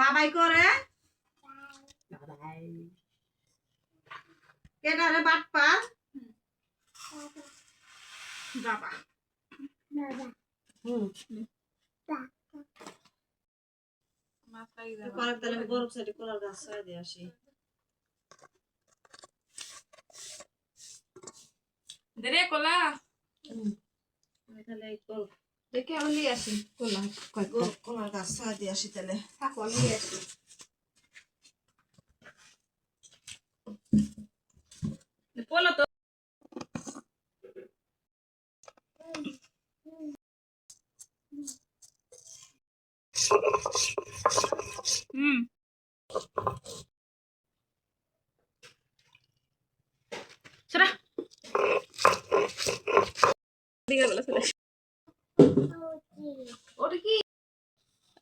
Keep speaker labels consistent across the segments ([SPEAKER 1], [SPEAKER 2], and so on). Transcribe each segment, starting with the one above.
[SPEAKER 1] বাবাই করে। কেটা রে বাটপা বাবা। হুম। করার তাহলে আমি গরম সাইডে কলার গাছ ছড়াই দিয়ে আসি।
[SPEAKER 2] দে কলা।
[SPEAKER 1] তাহলে এই
[SPEAKER 2] দেখে আমি নিয়ে আসি। কলা
[SPEAKER 1] কলার গাছ ছড়াই দিয়ে আসি তাহলে।
[SPEAKER 2] থাকো নিয়ে আসি। বলো তো। হুম। সেটা দিকে চলে। ওটা কি?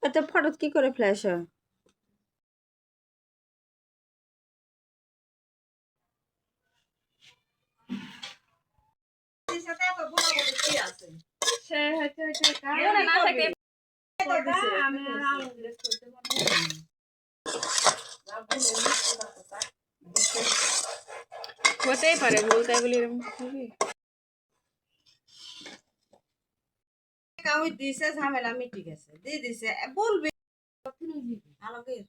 [SPEAKER 3] আচ্ছা ফটো কি করে ফ্ল্যাশ হয়?
[SPEAKER 1] এর সাথে এত গোলাগুলি কি আছে?
[SPEAKER 2] সে হচ্ছে হচ্ছে কারণে না থাকে
[SPEAKER 1] এত দিছে।
[SPEAKER 2] আমি আর আলু দিয়ে করতে পারব না। হতেই পারে বলতে বলি এরকম
[SPEAKER 1] দিছে ঝামেলা মিটি গেছে। দিয়ে দিছে বলবি। আলোকের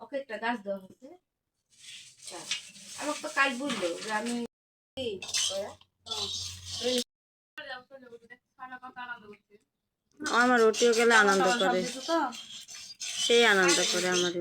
[SPEAKER 2] ওকে একটা গাছ দেওয়া হচ্ছে আমার তো কাল বলল যে আমি
[SPEAKER 3] আমার ওটিও গেলে আনন্দ করে। সেই আনন্দ করে আমার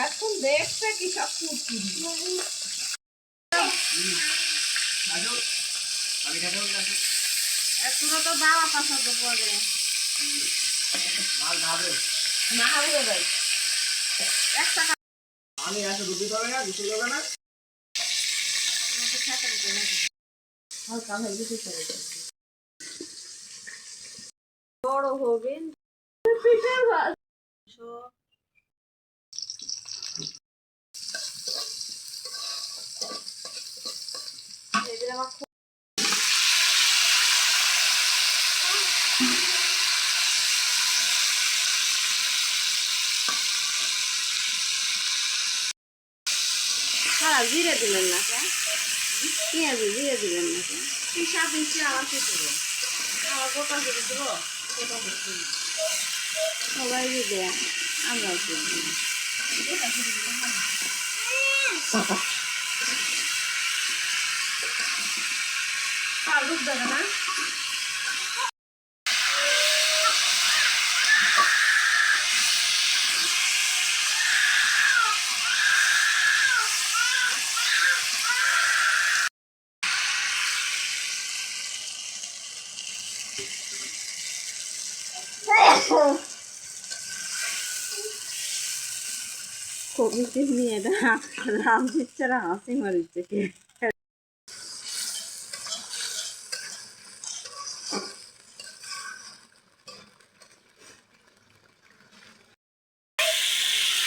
[SPEAKER 2] এখন দেখছে কি সব কুচি
[SPEAKER 1] এখনও তো বাবা
[SPEAKER 2] না হবে ভাই
[SPEAKER 4] আমি আসে দুটি হবে না দুটি হবে না।
[SPEAKER 2] হালকা হয়ে
[SPEAKER 1] বড় হবেন
[SPEAKER 3] হ্যাঁ জিরে দিলেন না কে? পেঁয়াজি জিরে দিলেন না কে?
[SPEAKER 1] পিসা পিসি আমার কি করব? আমার গোটা করে দেবো? করে দেবো।
[SPEAKER 3] সবাই দিবে আমরাও দিবি।
[SPEAKER 2] দুধ না?
[SPEAKER 3] কবিতে নিয়ে এটা রাম পিকচার হাসি মারিচ্ছে কে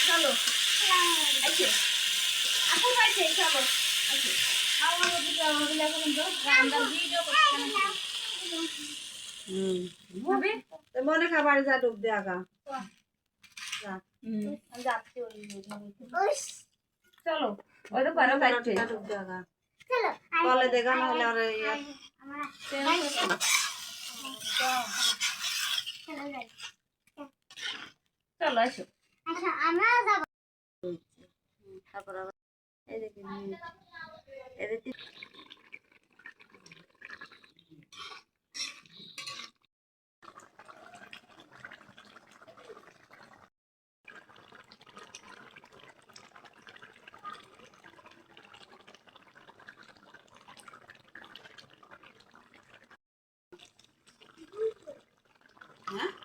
[SPEAKER 2] চলো আচ্ছা আপু পাইছে চলো আচ্ছা আমার। দিকে আমার দিকে এখন তো। রান্নার ভিডিও করতে
[SPEAKER 3] হুম।
[SPEAKER 2] হবে
[SPEAKER 1] তো মনে খাবার যা ডুব দে আগা।
[SPEAKER 2] আমি যাচ্ছি ওই চলো ওই তো পারো পাইছে
[SPEAKER 1] ডুব দে আগা। কলে দেখা না হলে আর ইয়া
[SPEAKER 2] চলো আসো
[SPEAKER 3] তারপর আবার এই দেখেন এদের Yeah.